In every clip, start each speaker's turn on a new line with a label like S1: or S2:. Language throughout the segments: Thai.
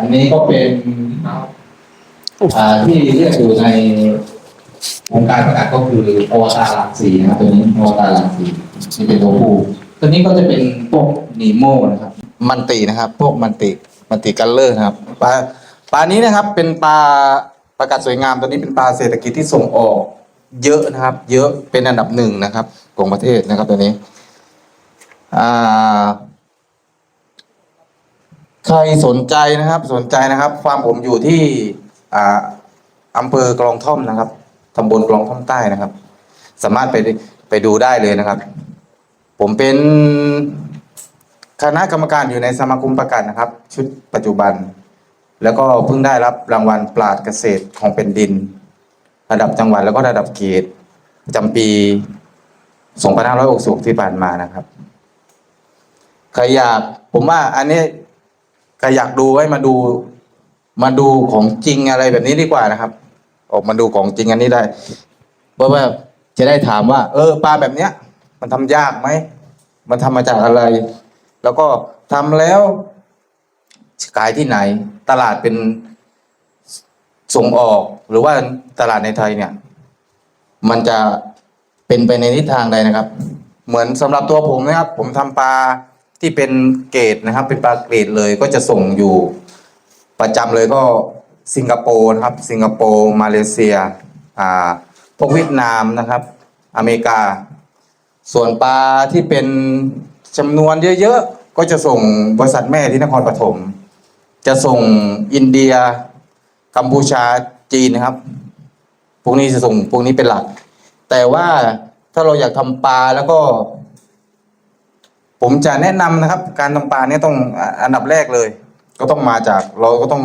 S1: อันนี้ก็เป็นอ่าที่เรียกอยู่ในวงการประกาศก็คืออวตารหลักสีนะครับตัวนี้อวตารหลักสีที่เป็นตัวผู้ตัวนี้ก็จะเป็นพวกนีโมนะครับ มันตินะครับ พวกมันติมันติกันเลอร์นะครับปลาปลานี้นะครับเป็นปลาประกาศสวยงามตัวนี้เป็นปลาเศรษฐกิจที่ส่งออก เยอะนะครับ เยอะเป็นอันดับหนึ่งนะครับของประเทศนะครับตัวนี้อ่า ใครสนใจนะครับสนใจนะครับฟาร์มผมอยู่ที่อ่าอำเภอกลองท่อมนะครับตำบลกลองท่อมใต้นะครับ สามารถไปไปดูได้เลยนะครับ ผมเป็นคณะกรรมการอยู่ในสมาคมประกาศนะครับ ชุดปัจจุบัน แล้วก็เพิ่งได้รับรางวัลปราดเกษตรของเป็นดิน ระดับจังหวัดแล้วก็ระดับเขตประจำปี2566ที่ผ่านมานะครับใครอยากผมว่าอันนี้ ใครอยากดูให้มาดูมาดูของจริงอะไรแบบนี้ดีกว่านะครับ ออกมาดูของจริงอันนี้ได้เพราะว่าจะได้ถามว่า เออปลาแบบเนี้ย มันทำยากไหมมันทำมาจากอะไร แล้วก็ทำแล้วขายที่ไหน ตลาดเป็นส่งออกหรือว่าตลาดในไทยเนี่ย มันจะเป็นไปในทิศทางใดนะครับ เหมือนสำหรับตัวผมนะครับ ผมทำปลา ที่เป็นเกรดนะครับ เป็นปลาเกรดเลยก็จะส่งอยู่ประจำเลยก็สิงคโปร์นะครับ สิงคโปร์มาเลเซียอ่าพวกเวียดนามนะครับ อเมริกา ส่วนปลาที่เป็นจำนวนเยอะๆก็จะส่งบริษัทแม่ที่นครปฐมจะส่งอินเดีย กัมพูชาจีนนะครับ พวกนี้จะส่งพวกนี้เป็นหลัก แต่ว่าถ้าเราอยากทำปลาแล้วก็ ผมจะแนะนำนะครับ การทำปลาเนี่ยต้องอันดับแรกเลย ก็ต้องมาจากเราก็ต้อง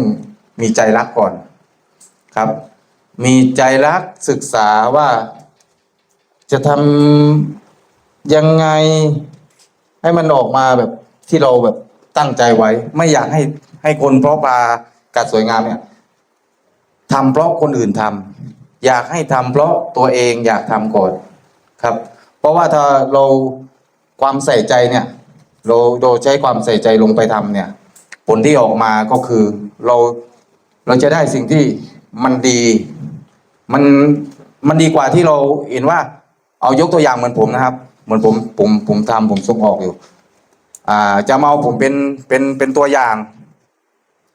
S1: มีใจรักก่อนครับ มีใจรักศึกษาว่าจะทำยังไงให้มันออกมาแบบที่เราแบบตั้งใจไว้ ไม่อยากให้ให้คนเพาะปลากัดสวยงามเนี่ยทำเพราะคนอื่นทำอยากให้ทำเพราะตัวเองอยากทำก่อนครับ เพราะว่าถ้าเรา ความใส่ใจเนี่ยเราเราใช้ความใส่ใจลงไปทำเนี่ย ผลที่ออกมาก็คือเราเราจะได้สิ่งที่มันดีมันมันดีกว่าที่เราเห็นว่า เอายกตัวอย่างเหมือนผมนะครับ เหมือนผมผมผมทำผมส่งออกอยู่ อ่า จะมาเอาผมเป็นเป็นเป็นตัวอย่าง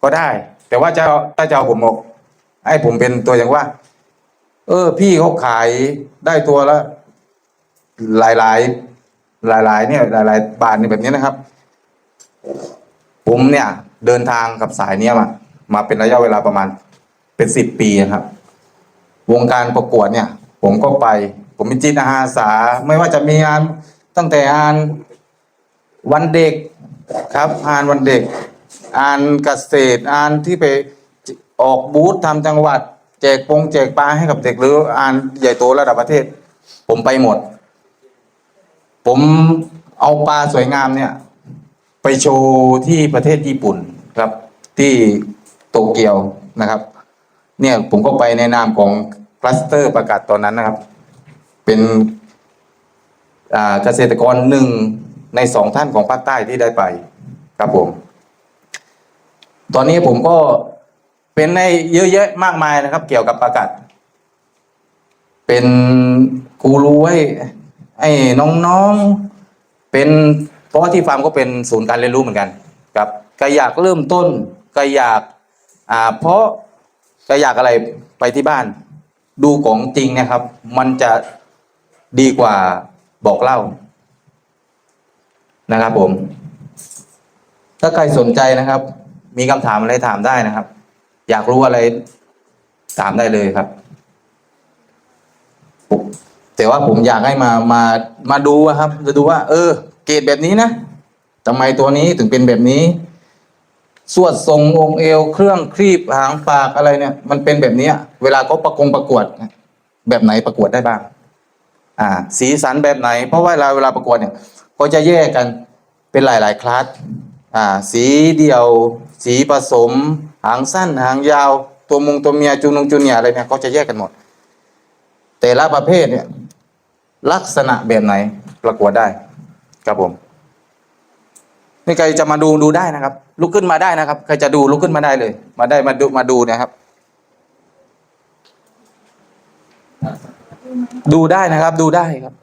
S1: ก็ได้ แต่ว่าจะถ้าจะเอาผมออกให้ผมเป็นตัวอย่างว่า เออ พี่เขาขายได้ตัวละหลายหลาย หลายหลายๆ เนี่ยหลายหลาย ๆ บาทเนี่ยแบบนี้นะครับ ผมเนี่ย เดินทางกับสายเนี้ยมามาเป็นระยะเวลาประมาณ เป็นสิบปีนะครับ วงการประกวดเนี่ย ผมก็ไป ผมเป็นจิตอาสา ไม่ว่าจะมีงานตั้งแต่งานวันเด็กครับงานวันเด็กงานเกษตรงานที่ไปออกบูธทำจังหวัด แจกปงแจกปลาให้กับเด็กหรืองานใหญ่โตระดับประเทศ ผมไปหมด ผมเอาปลาสวยงามเนี่ย ไปโชว์ที่ประเทศญี่ปุ่นครับ ที่โตเกียวนะครับ เนี่ยผมก็ไปในนามของคลัสเตอร์ประกาศตอนนั้นนะครับ เป็นเกษตรกรหนึ่งในสองท่านของภาคใต้ที่ได้ไปครับผม ตอนนี้ผมก็เป็นในเยอะแยะมากมายนะครับ เกี่ยวกับประกาศ เป็นกูรู้ให้ ให้น้องๆเป็นเพราะว่าที่ฟาร์มก็เป็นศูนย์การเรียนรู้เหมือนกันครับก็อยากเริ่มต้นก็อยากอ่าเพราะก็อยากอะไรไปที่บ้าน ดูของจริงเนะครับ มันจะดีกว่าบอกเล่านะครับผม ถ้าใครสนใจนะครับ มีคำถามอะไรถามได้นะครับ อยากรู้อะไรถามได้เลยครับ แต่ว่าผมอยากให้มามามาดูครับจะดูว่า เออ เกรดแบบนี้นะทำไมตัวนี้ถึงเป็นแบบนี้ สวดทรงองเอว เครื่องครีบหางปากอะไรเนี่ย มันเป็นแบบนี้เวลาเขาประกงประกวด แบบไหนประกวดได้บ้าง อ่า สีสันแบบไหน เพราะว่าเวลาเวลาประกวดเนี่ยก็จะแยกกันเป็นหลาย ๆ คลาสอ่า สีเดี่ยว สีผสม หางสั้น หางยาว ตัวมุงตัวเมียจูนงจูเนียอะไรเนี่ยก็จะแยกกันหมด แต่ละประเภทเนี่ย ลักษณะแบบไหนประกวดได้ ครับผม นี่ใครจะมาดูดูได้นะครับ ลุกขึ้นมาได้นะครับ ใครจะดูลุกขึ้นมาได้เลย มาได้มาดูมาดูนะครับ ดูได้นะครับ ดูได้ครับ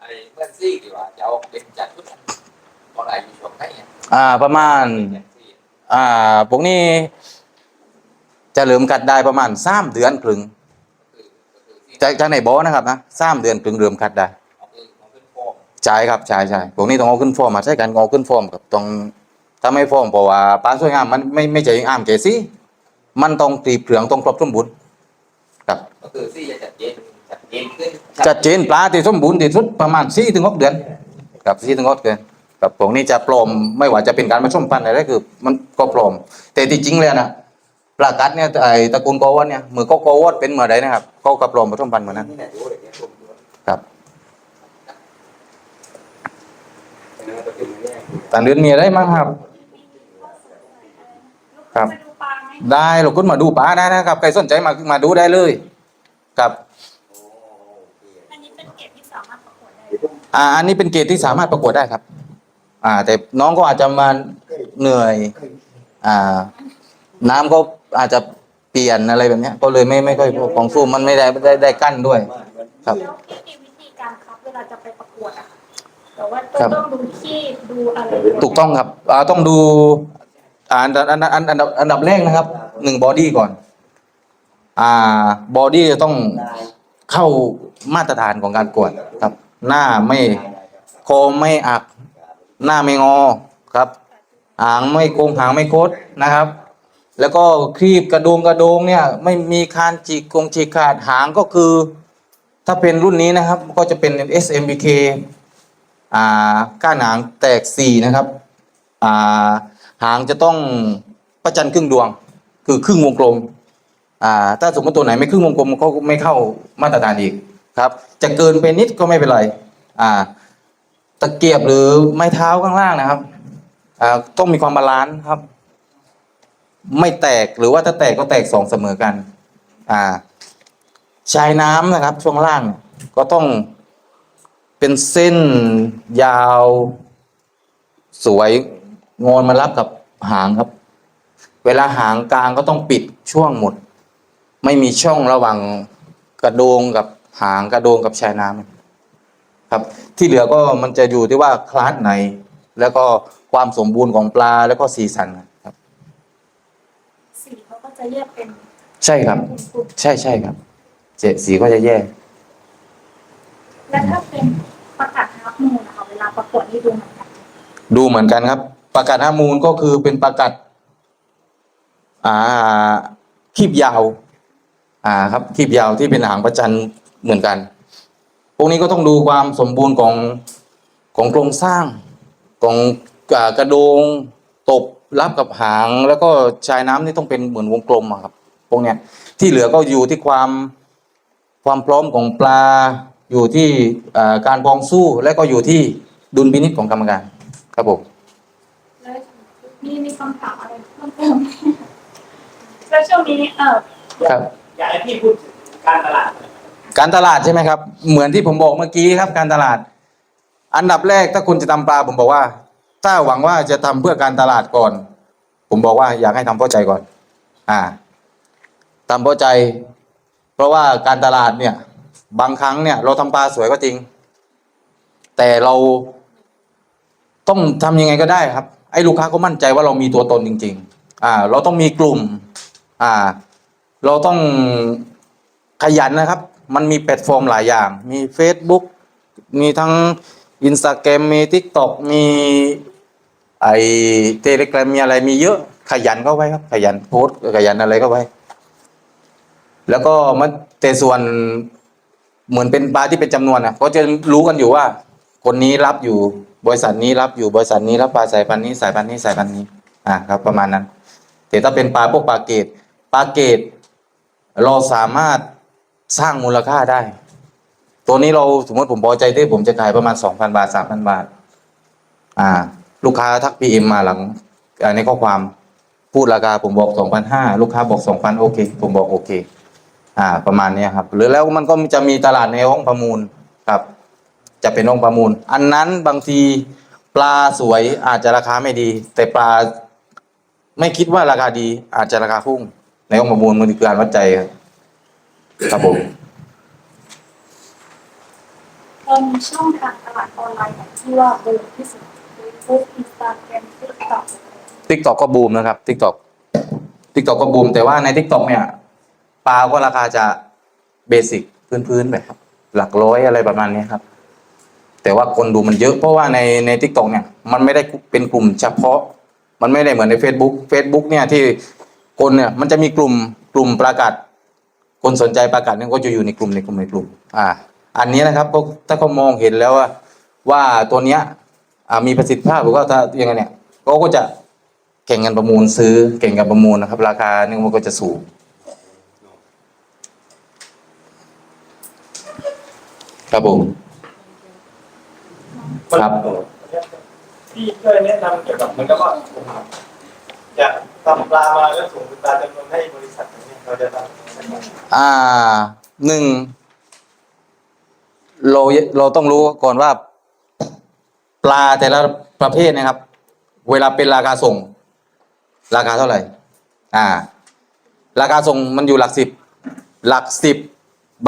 S2: ไอ้เพื่อนซี่ดีกว่าจะเอาเป็นจัดทุกคนเพระอะไรอยู่ช่วงไหน
S1: อ่า ประมาณ
S2: อ่า
S1: พวกนี้จะเหลิมกัดได้ประมาณสามเดือนครึ่ง จากจากไหนบอนะครับนะสามเดือนครึ่งเริ่มกัดได้
S2: เอาคือของขึ้นโฟม
S1: ใช่ครับใช่ใช่พวกนี้ต้องเอาขึ้นฟอร์มมาใช้กันเอาขึ้นฟอร์มกับต้องถ้าไม่ฟอร์มเพราะว่าปลาสวยงามมันไม่ไม่ใช่อ้ามเจซี่มันต้องตีเปลืองต้องครบสมบูรณ์ครับ
S2: ก็คือซี่จะจัดเย็นจัดเย็นขึ้น
S1: จัดเจนปลาที่สมบูรณ์ที่สุดประมาณสี่ถึงหกเดือนกับสี่ถึงหกเดือนกับพวกนี้จะปลอมไม่ว่าจะเป็นการผสมพันธุ์อะไรคือ มันก็ปลอม แต่ที่จริงเลยนะ ปลากัดเนี่ยไอตระกูลโกวอดเนี่ยมือก็โกวอดเป็นเหมื่อใดนะครับเขากับปลอมผสมพันธุ์เหมือนนั้นครับต่างเดือนมีอะไรมั้งครับ ครับ
S3: ได้
S1: เราคุณมาดูปลาได้นะครับใครสนใจมามาดูได้เลย ครับ
S3: อันนี้เป็นเกรดที่สามารถประกวดได้
S1: อ่าอันนี้เป็นเกรดที่สามารถประกวดได้ครับ อ่า แต่น้องก็อาจจะมาเหนื่อย อ่า น้ำก็ อาจจะเปลี่ยนอะไรแบบเนี้ย ก็เลยไม่ไม่ค่อยของสู้มันไม่ได้ได้ได้กั้นด้วย ครับ
S3: แล้วพี่มีวิธีการครับเวลาจะไปประกวดอะค่ะแต่ว่า
S1: ครับ
S3: ต้องดูที่ดูอะไร
S1: ถูกต้องครับอ่าต้องดูอ่าอันดับอันดับอันดับอันดับแรกนะครับหนึ่งบอดี้ก่อน อ่าบอดี้จะต้องเข้ามาตรฐานของการกวดครับ หน้าไม่คอไม่อัก หน้าไม่งอครับ หางไม่โกงหางไม่โคดนะครับ แล้วก็ครีบกระโดงกระโดงเนี่ย ไม่มีคานจีกกงจีกขาดหางก็คือ ถ้าเป็นรุ่นนี้นะครับ ก็จะเป็น SMBK อ่าก้านหางแตกสี่นะครับอ่าหางจะต้องประจันครึ่งดวง คือครึ่งวงกลมอ่าถ้าสมมติตัวไหนไม่ครึ่งวงกลมก็ไม่เข้ามาตรฐานอีกครับ จะเกินไปนิดก็ไม่เป็นไรอ่าตะเกียบหรือไม้เท้าข้างล่างนะครับอ่าต้องมีความบาลานซ์ครับ ไม่แตกหรือว่าถ้าแตกก็แตกสองเสมอกัน อ่าชายน้ำนะครับ ช่วงล่างก็ต้องเป็นเส้นยาว สวยงอนมารับกับหางครับ เวลาหางกลางก็ต้องปิดช่วงหมด ไม่มีช่องระหว่างกระโดงกับหางกระโดงกับชายน้ำครับ ที่เหลือก็มันจะอยู่ที่ว่าคลาสไหน แล้วก็ความสมบูรณ์ของปลาแล้วก็สีสันครับ
S3: จะแยกเป็น
S1: ใช่ครับ
S3: กลุ่ม
S1: ใช่ใช่ครับ เจสีก็จะแย่
S3: ๆและถ้าเป็นประกาศฮาร์ฟมูนนะคะเวลาประกวดนี่ดูเหมือนกัน
S1: ดูเหมือนกันครับ ประกาศฮามูลก็คือเป็นประกาศอ่าคีบยาว อ่าครับคีบยาวที่เป็นหางประจันเหมือนกัน พวกนี้ก็ต้องดูความสมบูรณ์ของของโครงสร้างของอ่ากระโดงตบ รับกับหางแล้วก็ชายน้ำนี่ต้องเป็นเหมือนวงกลมอะครับพวกเนี้ยที่เหลือก็อยู่ที่ความความพร้อมของปลาอยู่ที่อ่าการปองสู้และก็อยู่ที่ดุลพินิจของกรรมการครับผม
S3: แล้วมีมีคำถามอะไรเพิ่มเติมไหมแล้วช่วงนี้เออ
S1: ครับ
S4: อยากให้พี่พูดถึงการตลาด
S1: การตลาดใช่ไหมครับ เหมือนที่ผมบอกเมื่อกี้ครับ การตลาด อันดับแรกถ้าคุณจะทำปลาผมบอกว่า ถ้าหวังว่าจะทำเพื่อการตลาดก่อน ผมบอกว่าอยากให้ทำเพราะใจก่อน อ่าทำเพราะใจ เพราะว่าการตลาดเนี่ย บางครั้งเนี่ย เราทำปลาสวยก็จริง แต่เราต้องทำยังไงก็ได้ครับ ไอ้ลูกค้าก็มั่นใจว่าเรามีตัวตนจริง ๆ อ่า เราต้องมีกลุ่ม อ่า เราต้องขยันนะครับ มันมีแพลตฟอร์มหลายอย่าง มี Facebook มีทั้ง อินสตาแกรมมี TikTok มีไอเทเลกรมมีอะไรมีเยอะขยันเข้าไว้ครับ ขยันโพสขยันอะไรเข้าไว้ แล้วก็มันแต่ส่วนเหมือนเป็นปลาที่เป็นจำนวนอะก็จะรู้กันอยู่ว่า คนนี้รับอยู่ บริษัทนี้รับอยู่บริษัทนี้รับปลาสายพันธุ์นี้สายพันธุ์นี้สายพันธุ์นี้ อ่าครับ ประมาณนั้น แต่ถ้าเป็นปลาพวกปลาเกตปลาเกตเราสามารถสร้างมูลค่าได้ ตัวนี้เราสมมติผมพอใจที่ผมจะขายประมาณสองพันบาทสามพันบาท อ่า ลูกค้าทักพีเอ็มมาหลังอ่าในข้อความพูดราคาผมบอกสองพันห้าลูกค้าบอกสองพันโอเค ผมบอกโอเค อ่า ประมาณนี้ครับ หรือแล้วมันก็จะมีตลาดในห้องประมูลครับ จะเป็นห้องประมูล อันนั้นบางทีปลาสวยอาจจะราคาไม่ดี แต่ปลาไม่คิดว่าราคาดี อาจจะราคาพุ่ง ในห้องประมูลมันคือการวัดใจครับครับผม
S3: เรามีช่องทางตลาดออนไลน์ที่ว่าบูมที่สุดเฟซบุ๊กอินสตาแกรมติ๊กต็อก
S1: ทิกตอกก็บูมนะครับทิกตอกทิกตอกก็บูม แต่ว่าในทิกตอกเนี่ยปลาก็ราคาจะเบสิกพื้นๆแบบครับ หลักร้อยอะไรประมาณนี้ครับ แต่ว่าคนดูมันเยอะเพราะว่าในในทิกตอกเนี่ย มันไม่ได้เป็นกลุ่มเฉพาะ มันไม่ได้เหมือนใน Facebook Facebook เนี่ยที่คนเนี่ยมันจะมีกลุ่มกลุ่มประกาศคนสนใจประกาศเนี่ยก็จะอยู่ในกลุ่มในกลุ่มในกลุ่ม อ่า อันนี้นะครับก็ถ้าเขามองเห็นแล้วว่าว่าตัวเนี้ยอ่ามีประสิทธิภาพหรือว่าถ้ายังไงเนี่ยเขาก็จะแข่งกันประมูลซื้อแข่งกันประมูลนะครับ ราคาเนี่ยมันก็จะสูงครับผมครับ
S4: พี่ช่วยแนะนำเกี่ยวกับเหมือนกับว่าผมจะทำปลามาแล้วส่งปลาจำนวนให้บริษัทอย่างเงี้ยเราจะทำ
S1: อ่าหนึ่ง เราเราต้องรู้ก่อนว่า ปลาแต่ละประเภทนะครับ เวลาเป็นราคาส่ง ราคาเท่าไหร่ อ่า ราคาส่งมันอยู่หลักสิบ หลักสิบ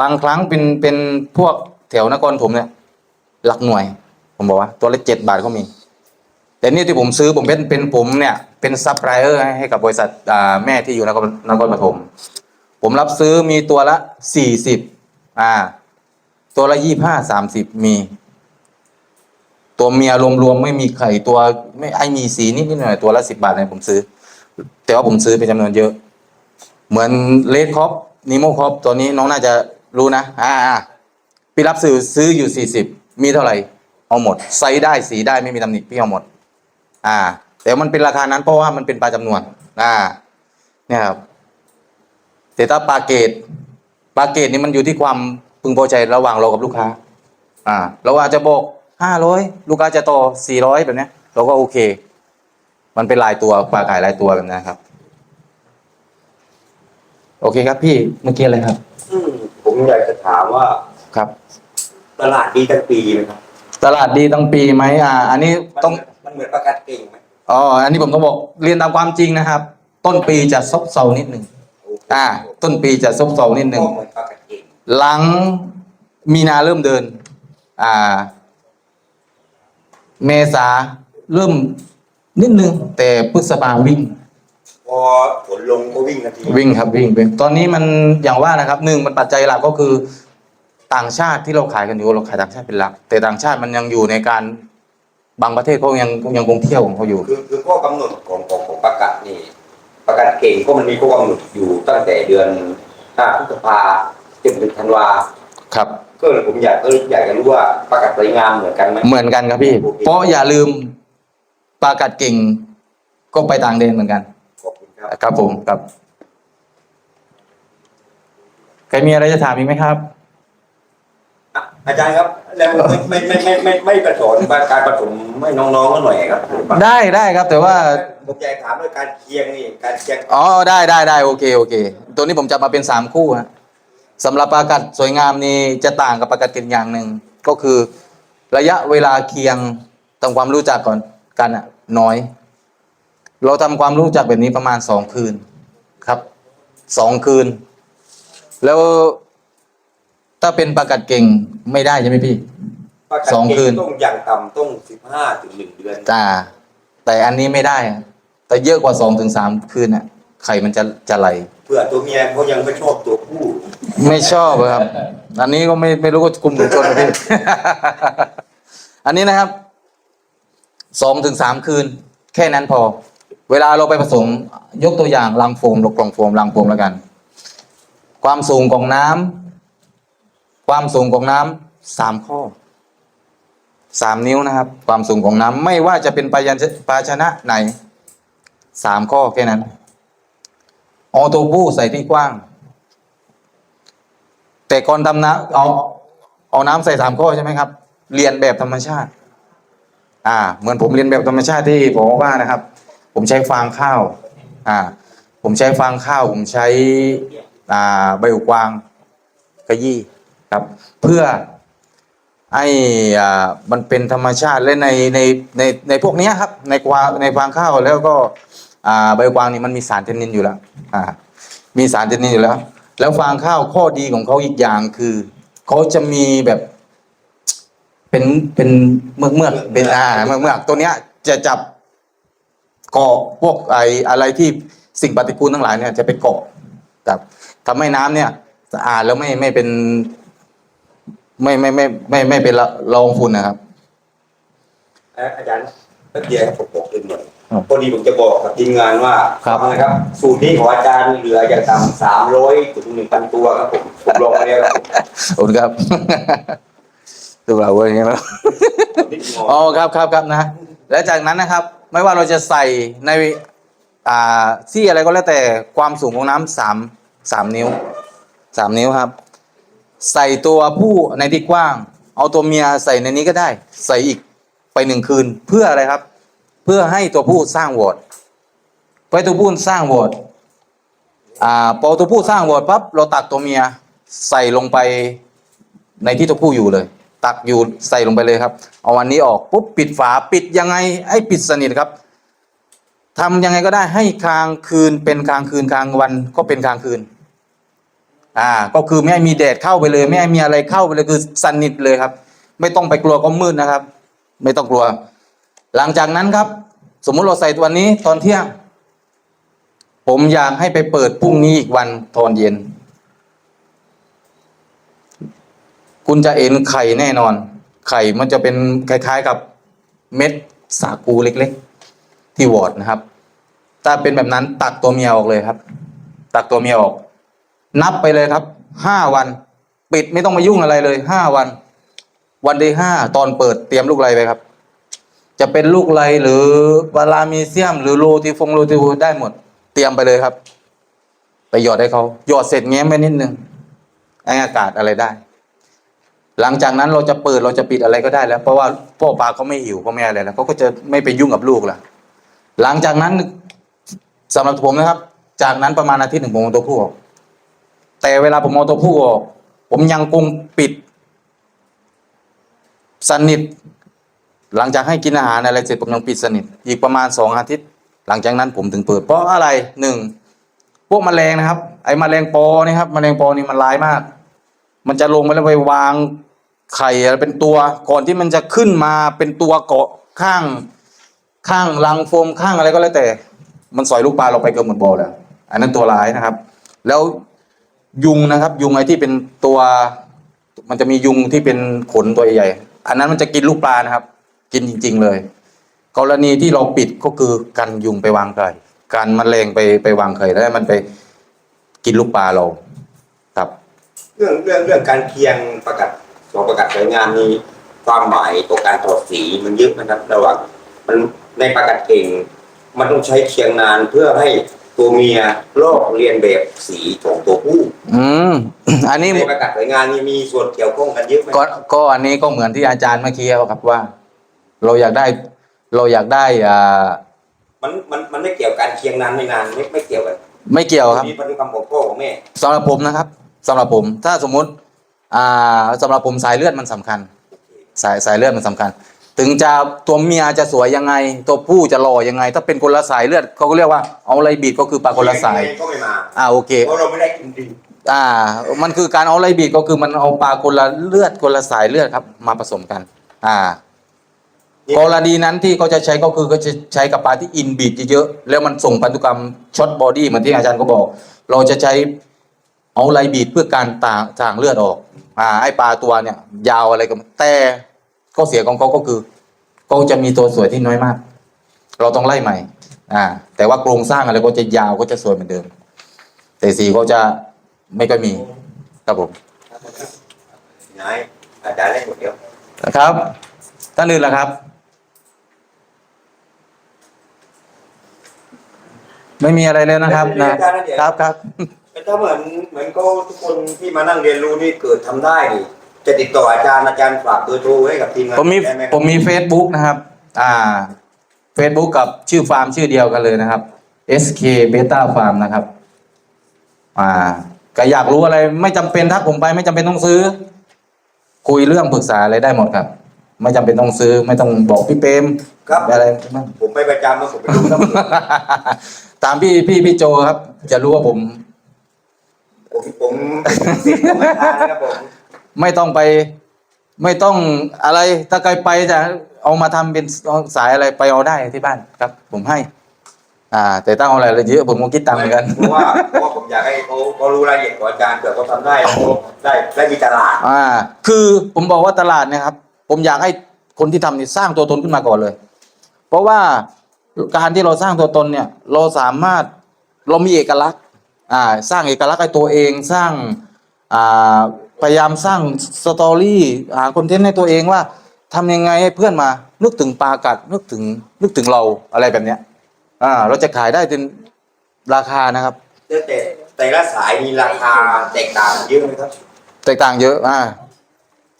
S1: บางครั้งเป็นเป็นพวกแถวนครถมเนี่ย หลักหน่วย ผมบอกว่า ตัวละเจ็ดบาทก็มี แต่นี่ที่ผมซื้อผมเป็นเป็นผมเนี่ยเป็นซัพพลายเออร์ให้กับบริษัทแม่ที่อยู่นครนครปฐมผมรับซื้อมีตัวละสี่สิบอ่า ตัวละยี่ห้าสามสิบมี ตัวเมียรวมๆไม่มีไข่ตัวไม่ไอมีสีนิดนิดหน่อยตัวละสิบบาทเนี่ยผมซื้อ แต่ว่าผมซื้อเป็นจำนวนเยอะ เหมือนเลดคอปนิโมคอปตัวนี้น้องน่าจะรู้นะ อ่าพี่รับซื้อซื้ออยู่สี่สิบมีเท่าไหร่ เอาหมดไซส์ได้สีได้ไม่มีตำหนิพี่เอาหมด อ่า แต่มันเป็นราคานั้นเพราะว่ามันเป็นปลาจำนวน อ่า เนี่ยครับแต่ถ้าปลาเกตปลาเกตนี่มันอยู่ที่ความ พึงพอใจระหว่างเรากับลูกค้า อ่า เราอาจจะบอกห้าร้อยลูกค้าจะต่อสี่ร้อยแบบเนี้ย เราก็โอเค มันเป็นลายตัวปลาขายลายตัวแบบนั้นครับ โอเคครับพี่เมื่อกี้อะไรครับ
S5: อืมผมอยากจะถามว่า
S1: ครับ
S5: ตลาดดีทั้งปีไหมครับ
S1: ตลาดดีตั้งปีไหมอ่า อันนี้
S5: มัน
S1: ต้อง
S5: มันเหมือนประกันเก่งไหม
S1: อ๋อ อันนี้ผมต้องบอกเรียนตามความจริงนะครับ ต้นปีจะซบเซานิดหนึ่ง
S5: โอเค
S1: อ่า ต้นปีจะซบเซานิดหนึ่ง
S5: ก็เหมือนประกันเก่ง
S1: หลังมีนาเริ่มเดิน อ่า เมษาเริ่มนิดนึง แต่พฤษภาวิ่ง
S5: พอฝนลงก็วิ่งนาที
S1: วิ่งครับวิ่งวิ่งตอนนี้มันอย่างว่านะครับหนึ่งมันปัจจัยหลักก็คือต่างชาติที่เราขายกันอยู่เราขายต่างชาติเป็นหลัก แต่ต่างชาติมันยังอยู่ในการบางประเทศเขายังยังคงเที่ยวของเขาอยู่
S5: คือคือข้อกำหนดของของของประกาศนี่ ประกันเก่งก็มันมีข้อกำหนดอยู่ตั้งแต่เดือนห้าพฤษภา จนถึงธันวา
S1: ครับ
S5: ก็เลยผมอยากก็เลยอยากจะรู้ว่าประกาศสวยงามเหมือนกันไหม
S1: เหมือนกันครับพี่ เพราะอย่าลืมปลากัดเก่ง ก็ไปต่างแดนเหมือนกัน
S5: ขอบคุณครับ
S1: ครับผมครับใครมีอะไรจะถามอีกไหมครับ
S5: อะอาจารย์ครับ แล้วไม่ไม่ไม่ไม่ไม่ไม่ประสอนการผสมให้น้องๆก็หน่อยครับ
S1: ได้ได้ครับ แต่ว่า
S5: ผมอยากถามเรื่องการเคียงนี่การเคียง
S1: อ๋อได้ได้ได้โอเคโอเค ตัวนี้ผมจะมาเป็นสามคู่ฮะ สำหรับปลากัดสวยงามนี่จะต่างกับปลากัดกินอย่างหนึ่งก็คือระยะเวลาเคียงทำความรู้จักก่อนกันอะน้อย เราทำความรู้จักแบบนี้ประมาณสองคืนครับสองคืน แล้วถ้าเป็นปลากัดเก่งไม่ได้ใช่ไหมพี่
S5: ประกัน
S1: สอง
S5: เก่
S1: คืน
S5: ต้องอย่างต่ำต้องสิบห้าถึงหนึ่งเดือน
S1: จ้าแต่อันนี้ไม่ได้อะแต่เยอะกว่าสองถึงสามคืนอะไข่มันจะจะไหล
S5: เพื่อตัวเมียเขายังไม่ชอบตัวผู้
S1: ไม่ชอบครับ อันนี้ก็ไม่ไม่รู้ว่ากลุ่มหรือชนนะพี่ อันนี้นะครับสองถึงสามคืน แค่นั้นพอ เวลาเราไปผสม ยกตัวอย่างลังโฟมลกกล่องโฟมลังโฟมแล้วกัน ความสูงของน้ำความสูงของน้ำสามข้อสามนิ้วนะครับ ความสูงของน้ำไม่ว่าจะเป็นปายันภาชนะไหนสามข้อแค่นั้นเออตัวผู้ใส่ที่กว้าง แต่ก่อนดำน้ำเอาเอาน้ำใส่สามข้อใช่ไหมครับ เรียนแบบธรรมชาติ อ่า เหมือนผมเรียนแบบธรรมชาติที่ผมว่านะครับ ผมใช้ฟางข้าว อ่า ผมใช้ฟางข้าว ผมใช้อ่าใบอุกวางกระยี่ครับ เพื่อไอ้อ่ามันเป็นธรรมชาติและในในในในพวกนี้ครับ ในกวางในฟางข้าวแล้วก็อ่าใบกวางนี่มันมีสารเทนนินอยู่แล้ว อ่า มีสารเทนนินอยู่แล้ว แล้วฟางข้าวข้อดีของเขาอีกอย่างคือเขาจะมีแบบ เป็นเป็นเมือกเมือกเป็นอ่าเมือกเมือกตัวเนี้ย จะจับเกาะพวกไออะไรที่สิ่งปฏิกูลทั้งหลายเนี่ยจะไปเกาะกับทำให้น้ำเนี่ยสะอาดแล้วไม่ไม่เป็น ไม่ไม่ไม่ไม่ไม่เป็นละละองฝุ่นนะครับ
S5: อาจารย์ แป๊บเดียวครับผมบอกเรื่องหน่อย
S1: ครับ
S5: พอดีผมจะบอกกับทีมงานว่า
S1: ครับ
S5: ฟังนะครับ สูตรนี้ของอาจารย์เหลืออย่างต่ำสามร้อยถึงหนึ่งพันตัวครับผมผมลองมาแล้วครับผม
S1: ขอบคุณครับตัวเราเว้ยอย่างเงี้ยแล้ว
S5: นิดหน่อย
S1: อ๋อครับครับครับนะ และจากนั้นนะครับ ไม่ว่าเราจะใส่ในอ่าที่อะไรก็แล้วแต่ความสูงของน้ำสามสามนิ้วสามนิ้วครับ ใส่ตัวผู้ในที่กว้าง เอาตัวเมียใส่ในนี้ก็ได้ ใส่อีก ไปหนึ่งคืนเพื่ออะไรครับ เพื่อให้ตัวผู้สร้างวอร์ดเพื่อให้ตัวผู้สร้างวอร์ดอ่าพอตัวผู้สร้างวอร์ดปั๊บเราตักตัวเมียใส่ลงไปในที่ตัวผู้อยู่เลย ตักอยู่ใส่ลงไปเลยครับ เอาวันนี้ออกปุ๊บปิดฝาปิดยังไงให้ปิดสนิทครับทำยังไงก็ได้ให้กลางคืนเป็นกลางคืนกลางวันก็เป็นกลางคืน อ่า ก็คือไม่ให้มีแดดเข้าไปเลย ไม่ให้มีอะไรเข้าไปเลยคือสนิทเลยครับ ไม่ต้องไปกลัวก็มืดนะครับ ไม่ต้องกลัว หลังจากนั้นครับ สมมุติเราใส่ตัวนี้ตอนเที่ยง ผมอยากให้ไปเปิดพรุ่งนี้อีกวันตอนเย็น คุณจะเห็นไข่แน่นอน ไข่มันจะเป็นคล้าย ๆกับเม็ดสาคูเล็ก ๆ ที่วอดนะครับ ถ้าเป็นแบบนั้นตักตัวเมียออกเลยครับ ตักตัวเมียออก นับไปเลยครับห้าวัน ปิดไม่ต้องมายุ่งอะไรเลยห้าวัน วันที่ห้าตอนเปิดเตรียมลูกไรไปครับ จะเป็นลูกไรหรือปารามีเซียม หรือโรติฟงโรติฟูได้หมด เตรียมไปเลยครับ ไปหยอดให้เขาหยอดเสร็จแง้มไปนิดนึงให้อากาศอะไรได้ หลังจากนั้นเราจะเปิดเราจะปิดอะไรก็ได้แล้ว เพราะว่าพ่อปลาเขาไม่หิวเขาไม่อะไรแล้วเขาก็จะไม่ไปยุ่งกับลูกละหลังจากนั้นสำหรับผมนะครับ จากนั้นประมาณอาทิตย์หนึ่งผมเอาตัวผู้ออกแต่เวลาผมเอาตัวผู้ออกผมยังคงปิด สนิท หลังจากให้กินอาหารอะไรเสร็จผมยังปิดสนิท อีกประมาณสองอาทิตย์ หลังจากนั้นผมถึงเปิด เพราะอะไรหนึ่งพวกแมลงนะครับ ไอ้แมลงปอนี่ครับแมลงปอนี่มันร้ายมาก มันจะลงไปแล้วไปวางไข่อะไรเป็นตัว ก่อนที่มันจะขึ้นมาเป็นตัวเกาะข้างข้างรังโฟมข้างอะไรก็แล้วแต่ มันสอยลูกปลาเราไปเกือบหมดบ่อแล้วอันนั้นตัวร้ายนะครับ แล้วยุงนะครับ ยุงไอ้ที่เป็นตัว มันจะมียุงที่เป็นขนตัวใหญ่ อันนั้นมันจะกินลูกปลานะครับ กินจริง ๆเลย กรณีที่เราปิดก็คือกันยุงไปวางไข่การแมลงไปไปวางไข่แล้วมันไปกินลูกปลาเราครับ
S5: เรื่องเรื่องเรื่องการเคียงประกาศของประกาศสวยงามมีความหมายต่อการถอดสีมันเยอะนะครับระหว่างมันในประกาศเก่ง มันต้องใช้เคียงนานเพื่อให้ ตัวเมียลอกเรียนแบบสีของตัวผู้
S1: อืม อันนี้
S5: ในประกาศสวยงามนี่มีส่วนเกี่ยวข้องกันเยอะไหม
S1: ก็ก็อันนี้ก็เหมือนที่อาจารย์เมื่อกี้ครับว่า เราอยากได้ เราอยากได้อ่า
S5: มันมันมันไม่เกี่ยวกับการเคียงนานไม่นานไม่ไม่เกี่ยวกัน
S1: ไม่เกี่ยวครับ
S5: นี่เป็นคำของพ่อของแม่
S1: สำหรับผมนะครับสำหรับผม ถ้าสมมุติ อ่าสำหรับผมสายเลือดมันสำคัญ สายสายเลือดมันสำคัญ ถึงจะตัวเมียจะสวยยังไง ตัวผู้จะหล่อยังไง ถ้าเป็นคนละสายเลือดเขาก็เรียกว่าเอาอะไรบีดก็คือปลาคนละสาย
S5: เคีงงไงก็ไม่มา
S1: อ่าโอเค
S5: เพราะเราไม่ได้กินดี
S1: อ่า มันคือการเอาอะไรบีดก็คือมันเอาปลาคนละเลือดคนละสายเลือดครับ มาผสมกัน อ่ากรณีนั้นที่เขาจะใช้ก็คือก็จะใช้กับปลาที่อินบีดเยอะๆแล้วมันส่งพันธุกรรมช็อตบอดี้เหมือนที่อาจารย์ก็บอก เราจะใช้เอาไลบีดเพื่อการต่างต่างเลือดออก อ่าไอปลาตัวเนี่ย ยาวอะไรก็แต่ ข้อเสียของเขาก็คือเขาจะมีตัวสวยที่น้อยมาก เราต้องไล่ใหม่ อ่า แต่ว่าโครงสร้างอะไรก็จะยาวก็จะสวยเหมือนเดิม แต่สีเขาจะไม่ค่อยมีครับผม
S5: นายอาจารย์เล่นหมดเดียว
S1: นะครับท่านอื่นล่ะครับ ไม่มีอะไรแล้วนะครับนะครับครับ
S5: เป็นถ้าเหมือนเหมือนก็ทุกคนที่มานั่งเรียนรู้นี่เกิดทำได้นี่ จะติดต่ออาจารย์อาจารย์ฝากเบอร์โทรให้กับทีมงาน
S1: ผมมี
S5: ได้ไหครับ
S1: ผมมี Facebook นะครับ อ่า Facebook กับชื่อฟาร์มชื่อเดียวกันเลยนะครับ SK Beta Farm นะครับ อ่าก็อยากรู้อะไรไม่จำเป็นถ้าผมไปไม่จำเป็นต้องซื้อ คุยเรื่องปรึกษาอะไรได้หมดครับ ไม่จำเป็นต้องซื้อ ไม่ต้องบอกพี่เปรม
S5: ครับ
S1: อะไร
S5: ผมไปประจำมาผมไปดูครับ
S1: ตามพี่พี่พี่โจครับ จะรู้ว่าผม
S5: ผมผมสิทธิ์ของอาจารย์นะครับผม
S1: ไม่ต้องไป ไม่ต้องอะไรถ้าใครไปจะเอามาทำเป็นสายอะไรไปเอาได้ที่บ้านครับ ผมให้ อ่า แต่ถ้าเอาอะไรเยอะผมก็คิดตังค์เหมือนกัน
S5: เพราะว่าเพราะว่าผมอยากให้เขาเขารู้รายละเอียดของอาจารย์เผื่อเขาทำได้เขาได้ได้มีตลาด
S1: อ่า คือผมบอกว่าตลาดเนะครับ ผมอยากให้คนที่ทำนี่สร้างตัวตนขึ้นมาก่อนเลย เพราะว่าการที่เราสร้างตัวตนเนี่ย เราสามารถเรามีเอกลักษณ์ อ่า สร้างเอกลักษณ์ให้ตัวเองสร้างอ่า พยายามสร้างสตอรี่หาคอนเทนต์ให้ตัวเองว่าทำยังไงให้เพื่อนมานึกถึงปลากัดนึกถึงนึกถึงเราอะไรแบบเนี้ยอ่าเราจะขายได้เป็นราคานะครับ
S5: แต่แต่แต่ละสายมีราคาแตกต่างเยอะไหมครับ
S1: แตกต่างเยอะอ่า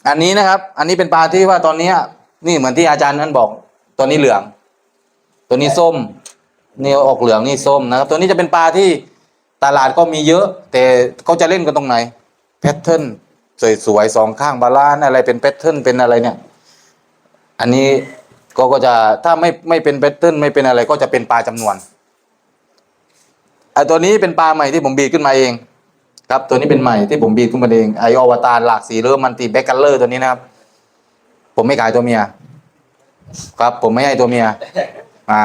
S1: อันนี้นะครับ อันนี้เป็นปลาที่ว่าตอนเนี้ยนี่เหมือนที่อาจารย์นั้นบอก ตัวนี้เหลือง ตัวนี้ส้มนี่ออกเหลืองนี่ส้มนะครับ ตัวนี้จะเป็นปลาที่ตลาดก็มีเยอะ แต่เขาจะเล่นกันตรงไหนแพทเทิร์น สวยๆสองข้างบาลานอะไรเป็นแพทเทิร์นเป็นอะไรเนี่ย อันนี้ก็ก็จะถ้าไม่ไม่เป็นแพทเทิร์นไม่เป็นอะไรก็จะเป็นปลาจำนวนไอตัวนี้เป็นปลาใหม่ที่ผมบีดขึ้นมาเอง ครับตัวนี้เป็นใหม่ที่ผมบีดขึ้นมาเองไออวตารหลากสีเริ่มมันติแบ็กกันเลอร์ตัวนี้นะครับ ผมไม่ขายตัวเมีย ครับ ผมไม่ให้ตัวเมีย อ่า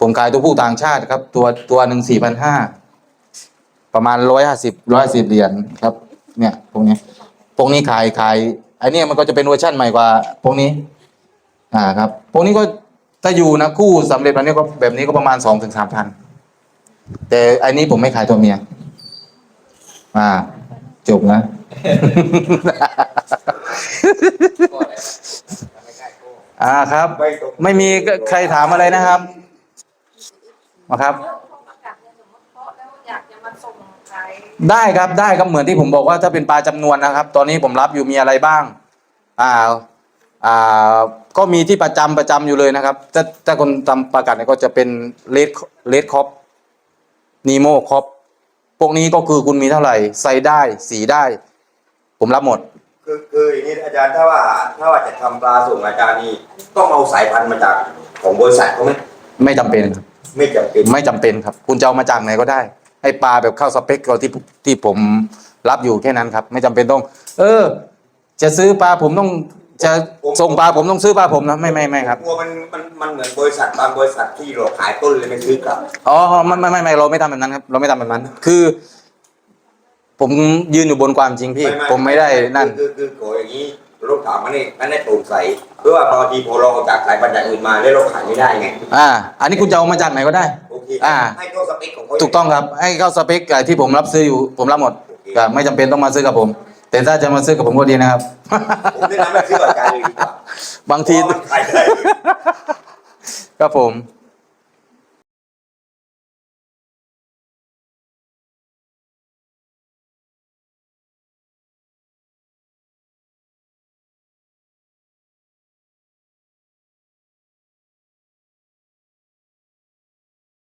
S1: ผมขายตัวผู้ต่างชาติครับ ตัวตัวหนึ่งสี่พันห้าประมาณร้อยห้าสิบร้อยสิบเหรียญครับ เนี่ยพวกนี้พวกนี้ขายขายไอเนี้ยมันก็จะเป็นเวอร์ชั่นใหม่กว่าพวกนี้ อ่าครับพวกนี้ก็ถ้าอยู่นะคู่สำเร็จแบบนี้ก็แบบนี้ก็ประมาณสองถึงสามพันแต่อันนี้ผมไม่ขายตัวเมีย อ่า จบนะ
S2: อ่า
S1: ครับ
S5: ไม่ตรง
S1: ไม่มีใครถามอะไรนะครับมาครับ
S3: มาส่งขาย
S1: ได้ครับได้ครับเหมือนที่ผมบอกว่าถ้าเป็นปลาจำนวนนะครับ ตอนนี้ผมรับอยู่มีอะไรบ้าง อ่าอ่าก็มีที่ประจำประจำอยู่เลยนะครับ ถ้าถ้าคนทำประกาศเนี่ยก็จะเป็นเลดเลดคอปนีโมคอปพวกนี้ก็คือคุณมีเท่าไหร่ใส่ได้สีได้ ผมรับหมด
S5: คือคืออย่างนี้อาจารย์ถ้าว่าถ้าว่าจะทำปลาส่งอาจารย์นี่ต้องเอาสายพันธุ์มาจากของบริษัทเขาไหม
S1: ไม่จำเป็นครับ
S5: ไม่จำเป็น
S1: ไม่จำเป็นครับ คุณจะเอามาจากไหนก็ได้ ให้ปลาแบบเข้าสเปคเราที่ที่ผมรับอยู่แค่นั้นครับ ไม่จำเป็นต้อง เออ จะซื้อปลาผมต้องจะส่งปลาผมต้องซื้อปลาผมนะไม่ไม่ไม่ครับ
S5: กลัวมันมันมันเหมือนบริษัทบางบริษัทที่เราขายต้นเลยไม่ซื้อกลับ
S1: อ๋อไม่ไม่ไม่ไม่เราไม่ทำแบบนั้นครับ เราไม่ทำแบบนั้น คือ ผมยืนอยู่บนความจริงพี่ ผมไม่ได้นั่น
S5: คือคือคือขออย่างนี้ เราถามมันนี่มันได้โปร่งใสเพื่อว่าบางทีพอเราเอาจากสายพันธุ์อย่างอื่นมาแล้วเราขายไม่ได้ไง
S1: อ่า อันนี้คุณจะเอามาจากไหนก็ได้
S5: โอเค
S1: อ่า
S5: ให้เข้าสเปคของเขา
S1: ถูกต้องครับให้เข้าสเปคกับที่ผมรับซื้ออยู่ผมรับหมดครับไม่จำเป็นต้องมาซื้อกับผม แต่ถ้าจะมาซื้อกับผมก็ดีนะครับ
S5: ผมแนะนำให้ซื้อกับอาจารย์เลยดีกว่า
S1: บางที
S5: เพระว่มันขายได้
S1: ครับผม